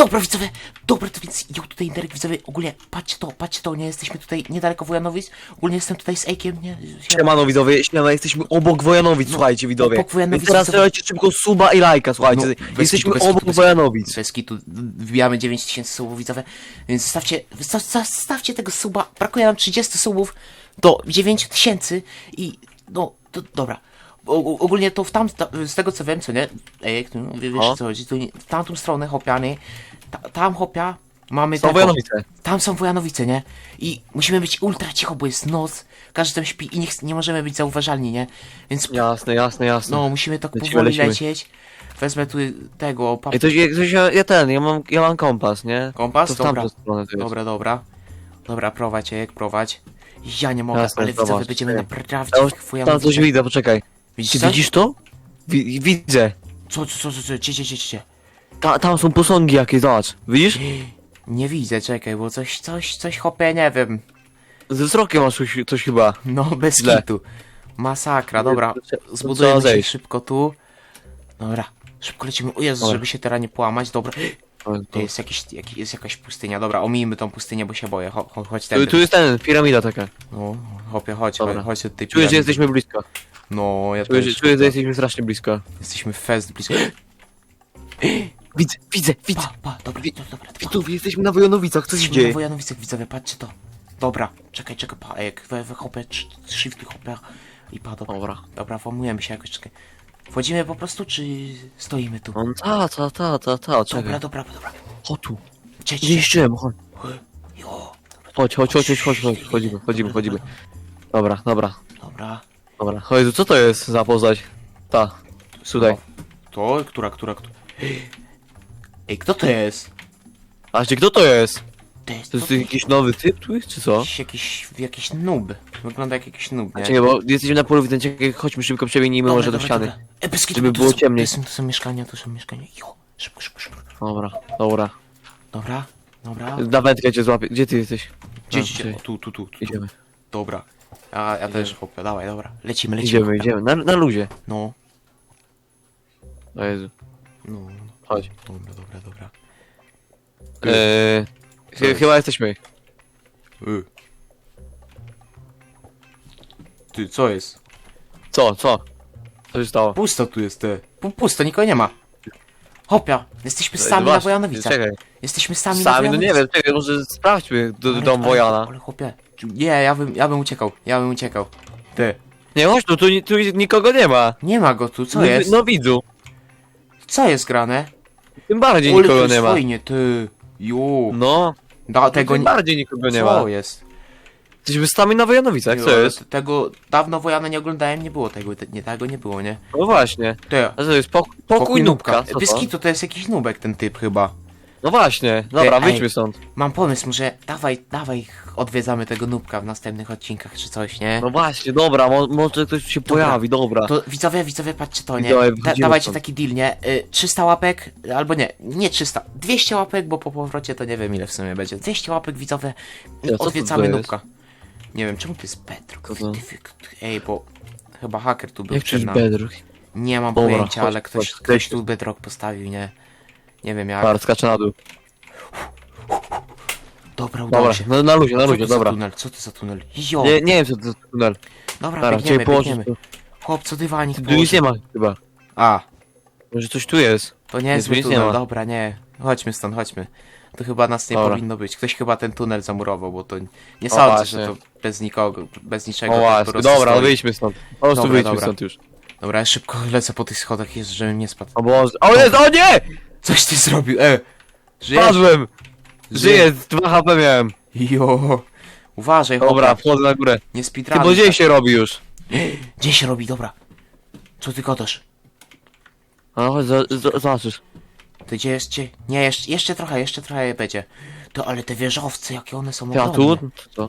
Dobra widzowie, dobra to więc ja tutaj Derek widzowie, ogólnie patrzcie to, patrzcie to, nie jesteśmy tutaj niedaleko Wojanowic, ogólnie jestem tutaj z Ejkiem, nie? Siemano widzowie, siemano, jesteśmy obok Wojanowic, słuchajcie widzowie. obok Wojanowic, Więc teraz widzowie. dajcie szybko suba i lajka, słuchajcie. No, bez jesteśmy kitu, bez obok kitu, bez Wojanowic. Bez kitu, wbijamy 9000 subów widzowie, więc zostawcie, zosta- zostawcie tego suba, brakuje nam 30 subów do 9000 i no, to, dobra. O, o- ogólnie to w tam, ta, z tego co wiem, co nie, ej, no, wiesz O. o co chodzi, to nie, w tamtą stronę hopiany, ta, tam hopia, mamy Są taką- Wojanowice. tam są Wojanowice, nie? I musimy być ultra cicho, bo jest noc, każdy tam śpi i nie, ch- nie możemy być zauważalni, nie? Więc Jasne, jasne, jasne. no, musimy tak Lecimy, powoli lecimy. lecieć. Wezmę tu tego pap- Ej, to, ja, to ja, ja ten, ja mam, ja mam kompas, nie? kompas. To w Dobra, tamtą stronę to jest. dobra, dobra. Dobra, prowadź, jak prowadź. Ja nie mogę, Jasne, ale widzowie zobacz, będziemy naprawdę Tam, w tam coś widzę, poczekaj. Widzisz, Czy coś? widzisz to? Wi widzę. Co, co, co, co, co, gdzie, gdzie, gdzie, gdzie? Ta, tam są posągi jakieś, zobacz. Widzisz? Nie widzę, czekaj, bo coś, coś, coś hopie, nie wiem. Ze wzrokiem masz coś, coś chyba. No, bez Źle. kitu. Masakra, dobra. To Zbudujemy się zejść. szybko tu. Dobra, szybko lecimy. O Jezu, Dobra. żeby się teraz nie połamać, dobra. To jest, jakiś, jak, jest jakaś pustynia, dobra, omijmy tą pustynię, bo się boję. Cho, cho, chodź Tu, tędy. tu jest ten, piramida taka. No, hopie, chodź, Dobra. chodź, chodź do tej Czuję, że piramidy. jesteśmy blisko. No, ja Czuję, też. że, czuję, że jesteśmy strasznie blisko. Jesteśmy fest blisko. Widzę, widzę, widzę. Pa, pa, dobra, dobra, dobra. dobra. Widzowie, jesteśmy na Wojanowicach, co się Jesteśmy na dzieje? Wojanowicach, widzowie, patrzcie to. Dobra, czekaj, czekaj, pa, jak we, we hopę, trzy- shifty hopę i pa, dobra. Dobra. Dobra, formujemy się jakoś, czekaj. Wchodzimy po prostu, czy stoimy tu? On ta, ta, ta, ta, ta, czekaj. Dobra, dobra, dobra. Chodź tu. Gdzie? jeszcze? Chodź. Jo, Chodź, chodź, chodź, chodź, chodź, chodź, chodzimy, chodzimy, chodzimy. Dobra, dobra, dobra. dobra. Chodź, co to jest za postać? Ta, tutaj. To, która, która, która? Ej, kto to jest? A gdzie kto to jest? To jest, To jest jakiś nowy typ tu jest, czy co? Jakiś, jakiś, jakiś noob. Wygląda jak jakiś noob, nie? Znaczy nie, bo jesteśmy na polu widzenia, chodźmy szybko przemienimy Dobra, może do dobra, ściany. dobra. E, bez kitu, żeby tu było są- ciemniej. Tu są, tu są mieszkania, tu są mieszkania. Jo, szybko, szybko, szybko. Dobra, dobra. Dobra, dobra. Na wędkę cię złapię. Gdzie ty jesteś? Gdzie, gdzie, o, tu, tu, tu, tu. Idziemy, Dobra. A ja też chłopie, dawaj, dobra. Lecimy, lecimy. idziemy, idziemy. Na, na luzie. No, O Jezu. no, Chodź. dobra, dobra, dobra. Eee, ch chyba jesteśmy. Y. Ty, co jest? Co, co? Co się stało? Pusto tu jest, ty. Pu- Pusto, nikogo nie ma. Hopia, jesteśmy sami na Właśnie, Wojanowicach. Czekaj. Jesteśmy sami, na Sami, no nie Wojanowicach. wiem, czekaj, może sprawdźmy do, Ale- dom ale- Wojana. Ale chłopie, nie, ja bym, ja bym uciekał, ja bym uciekał. Ty, Nie, chodź tu, tu, ni- tu nikogo nie ma. nie ma go tu, co no, jest? No widzu. Co jest grane? Tym bardziej Ole, nikogo to nie jest ma. fajnie, ty. Ju. No, Da, tego tym nie... bardziej nikogo nie Co ma. jest? Jesteśmy sami na Wojanowicach, co ale jest? Tego dawno Wojana nie oglądałem, nie było tego, te- nie, tego nie było, nie? No właśnie. Ty, A co jest? Pok pokój nubka. Co to? Biskitu to jest jakiś nubek ten typ chyba. No właśnie. Dobra, ej. wyjdźmy stąd. Mam pomysł, może dawaj, dawaj odwiedzamy tego nubka w następnych odcinkach czy coś, nie? No właśnie, dobra, mo może ktoś się Dobra. pojawi, dobra. To widzowie, widzowie, patrzcie to, nie? Widzowie, Da, dawajcie taki deal, nie? Y, 300 łapek, albo nie, nie 300, 200 łapek, bo po powrocie to nie wiem ile w sumie będzie. 200 łapek, widzowie, Ja, co to odwiedzamy jest? nubka. Nie wiem, czemu to jest to? Ty- ty- Ej, bo chyba haker tu był Jak przed czyś nami. bedrock? Nie mam Dobra, pojęcia, chodź, ale ktoś, chodź, ktoś tu Bedrock postawił, nie? Nie wiem jak. Par, skacze na dół. Dobra, udało Dobra, się. no, na luzie, na Co luzie, to za dobra. tunel? Co to za tunel? Jo! Nie, nie wiem co to za tunel. Dobra, Dobra, biegniemy, chciałem położyć biegniemy. tu. Chłopco, dywanik Tu nic nie ma chyba. A, Może coś tu jest. to nie jest nic nie tunel, ma. dobra, nie. Chodźmy stąd, chodźmy. To chyba nas nie Dobra. powinno być. Ktoś chyba ten tunel zamurował, bo to nie sądzę, że to bez nikogo, bez niczego. O po właśnie, prostu dobra, stoi. wyjdźmy stąd. Po prostu Dobra, wyjdźmy dobra. stąd już. Dobra, ja szybko lecę po tych schodach, jest, żebym nie spadł. O Boże. O jest, o nie! Coś ty zrobił, e! Żyjesz? Padłem! Żyję, 2 HP miałem. Jo! Uważaj, Dobra, chłopie, wchodzę na górę. nie Ty, speedrunuj. bo dzień się robi już. Gdzie się robi, dobra. Co ty gadasz? A no chodź, za- za- zobaczysz. To gdzie jest, gdzie? Nie, jeszcze, jeszcze trochę, jeszcze trochę będzie. To, ale te wieżowce, jakie one są Ty, a ogromne. tu? Co?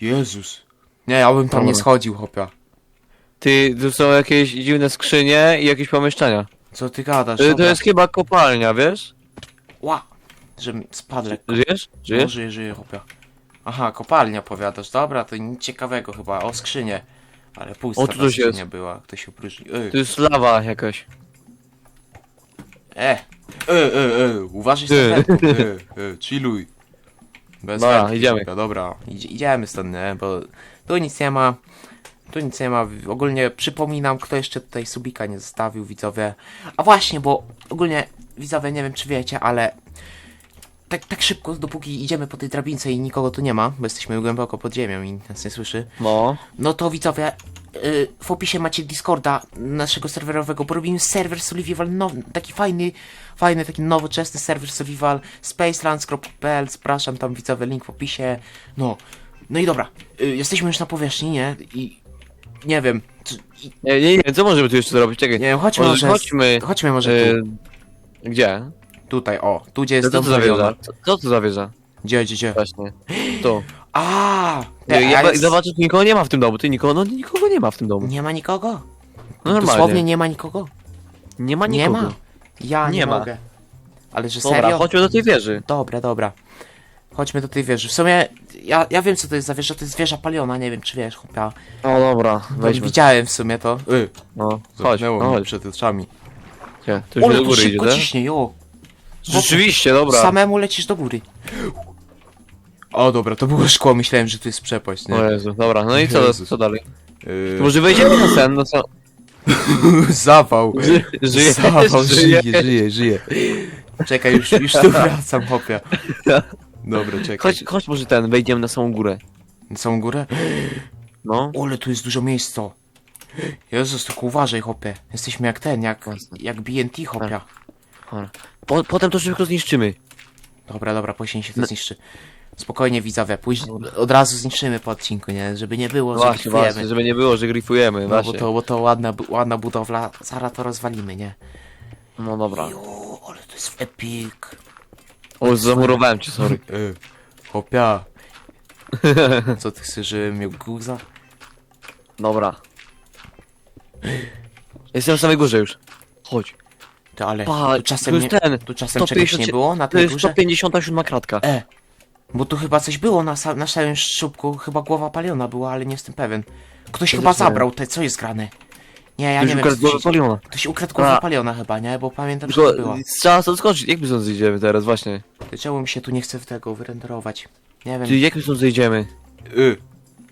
Jezus. Nie, ja bym tam nie Dobra. schodził, chłopia. Ty, tu są jakieś dziwne skrzynie i jakieś pomieszczenia. Co ty gadasz? Y, To Dobra. jest chyba kopalnia, wiesz? Ła! Żebym spadł lekko. Żyjesz? No, Żyjesz? żyję, żyję, chłopia. Aha, kopalnia powiadasz. Dobra, to nic ciekawego chyba. O, skrzynię. Ale pusta O, tu ta coś skrzynia jest. była. Ktoś opróżnił. Ej, To jest lawa jakaś. E, e, e, e, uważaj Ty. stąd, e, e, chilluj. Bez Dobra, idziemy. Dobra, Dobra, idzie, idziemy stąd, nie, bo tu nic nie ma. Tu nic nie ma. Ogólnie przypominam, kto jeszcze tutaj subika nie zostawił, widzowie. A właśnie, bo ogólnie, widzowie, nie wiem czy wiecie, ale tak, tak szybko, dopóki idziemy po tej drabince i nikogo tu nie ma, bo jesteśmy głęboko pod ziemią i nas nie słyszy, No. no to widzowie, y, w opisie macie Discorda naszego serwerowego, bo robimy serwer Survival, now, taki fajny, fajny, taki nowoczesny serwer Survival, spacelands.pl, zapraszam tam widzowie, link w opisie, no, no i dobra, y, jesteśmy już na powierzchni, nie, i nie wiem, Nie, nie, nie, co możemy tu jeszcze zrobić? Czekaj. nie wiem, chodźmy Może może, chodźmy, chodźmy może E, tu, gdzie? tutaj, o, tu gdzie Co jest to dom za wieża? Co, co to za wieża? Gdzie, gdzie, gdzie? Właśnie. Tu. A, Nie, te, ja, jest- Zobaczysz, nikogo nie ma w tym domu. Ty nikogo, no nikogo nie ma w tym domu. nie ma nikogo? No normalnie. Dosłownie nie ma nikogo? nie ma Nie nikogo. ma. Ja nie, Nie ma. mogę. Ale że Dobra, serio? chodźmy do tej wieży. Dobra, dobra. Chodźmy do tej wieży. W sumie, ja, ja wiem co to jest za wieża, to jest wieża paliona, nie wiem czy wiesz, chłopia. O dobra, No, weźmy. widziałem w sumie to. Y, No, chodź, zamknęło no mnie chodź. przed oczami. Gdzie? Tu już Ole, do tu góry idzie, szybko tak? ciśnie, jo. Rzeczywiście, dobra. Samemu lecisz do góry. O, dobra, to było szkło, myślałem, że to jest przepaść, nie? O Jezu, dobra, no i co, Jezus. co dalej? Y, Może wejdziemy na sen, no co? Zawał. Ży- Żyjesz, Zawał, żyje, żyje, żyje. Czekaj, już, już tu wracam, chłopia. Dobra, czekaj. Chodź, chodź może ten, wejdziemy na samą górę. Na samą górę? No. Ole, tu jest dużo miejsca. Jezus, tylko uważaj, hopie. Jesteśmy jak ten, jak, Jasne. jak BNT, hopia. Dobra. Po, potem to szybko zniszczymy. Dobra, dobra, później się to No. zniszczy. Spokojnie, widzowie, później od razu zniszczymy po odcinku, nie? Żeby nie było, że Właśnie, grifujemy. właśnie, żeby nie było, że grifujemy, No bo właśnie. to, bo to ładna, bu- ładna budowla, zaraz to rozwalimy, nie? No dobra. Jo, ale to jest epic. O, zamurowałem cię, sorry. Ej, hopia. Co ty chcesz, żebym miał guza? Dobra. Jestem na samej górze już. Chodź. Ty, ale Pa, tu czasem, jest nie, ten, tu czasem czegoś nie 150 było na To tej jest górze? 157 kratka. E, bo tu chyba coś było na, sa- na samym chyba głowa paliona była, ale nie jestem pewien. Ktoś To chyba też nie wiem. zabrał te, co jest grane? Nie, ja Już nie wiem, ukradł co głowę się- paliona. Ktoś ukradł głowę A. paliona chyba, nie? Bo pamiętam, że to była. trzeba stąd skoczyć. Jak my stąd zejdziemy teraz, właśnie? Ty, Czemu mi się tu nie chce w tego wyrenderować? Nie wiem. Ty, jak my stąd zejdziemy? Y.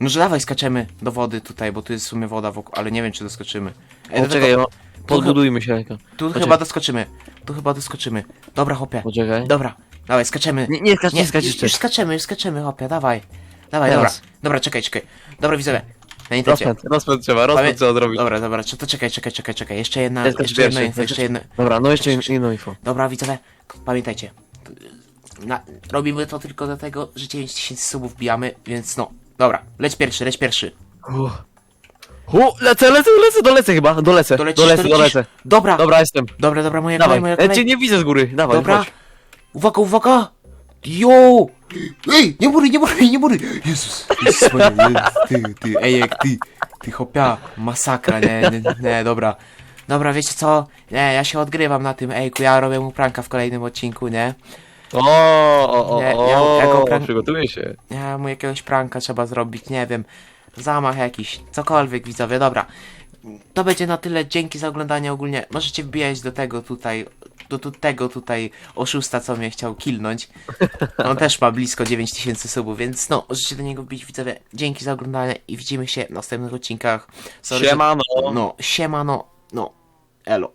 Może dawaj skaczemy do wody tutaj, bo tu jest w sumie woda wokół, ale nie wiem czy doskoczymy. Ej, O, do czekaj, tego- o, podbudujmy się. jako. Tu Poczekaj. chyba doskoczymy. Tu chyba doskoczymy. Dobra, hopie. Poczekaj. Dobra, dawaj, skaczemy. Nie, nie skacz, nie, skacz już, jeszcze. już skaczemy, już skaczemy, hopie, dawaj. Dawaj, Teraz. dobra. Dobra, czekaj, czekaj. Dobra, widzowie. Internecie. Rozpęd, rozpęd trzeba, rozpęd Pamię- trzeba zrobić. Dobra, dobra, czy to czekaj, czekaj, czekaj, czekaj. Jeszcze jedna, jeszcze jedno pierwszy, info, jeszcze jedno. Dobra, no jeszcze jedno info. Dobra, widzowie, pamiętajcie. Na, robimy to tylko do tego, że 9000 subów bijamy, więc no. Dobra, leć pierwszy, leć pierwszy. Uff. U, lecę, lecę, lecę, dolecę chyba, dolecę, Dolecisz, dolecę, dolecisz. dolecę. Dobra, Dobra, jestem. dobra, dobra, moja Dawaj, kolej, moja ja kolej. cię nie widzę z góry, dawaj, Dobra. chodź. Uwaga, uwaga! Jo! Ej, nie mury, nie mury, nie mury! Jezus, Jezus Maria, ty, ty, ej, jak ty, ty hopia, masakra, nie, nie, nie, dobra. Dobra, wiecie co? Nie, ja się odgrywam na tym, ejku, ja robię mu pranka w kolejnym odcinku, nie? O, o, o, Nie, ja- ja go o, prank- przygotuję się. Ja mu jakiegoś pranka trzeba zrobić, nie wiem. Zamach jakiś, cokolwiek widzowie, dobra. To będzie na tyle, dzięki za oglądanie ogólnie. Możecie wbijać do tego tutaj, do, do tego tutaj oszusta, co mnie chciał kilnąć. On też ma blisko 9000 subów, więc no, możecie do niego wbić widzowie. Dzięki za oglądanie i widzimy się w następnych odcinkach. Sorry, że- Siemano. No, siemano, no, elo.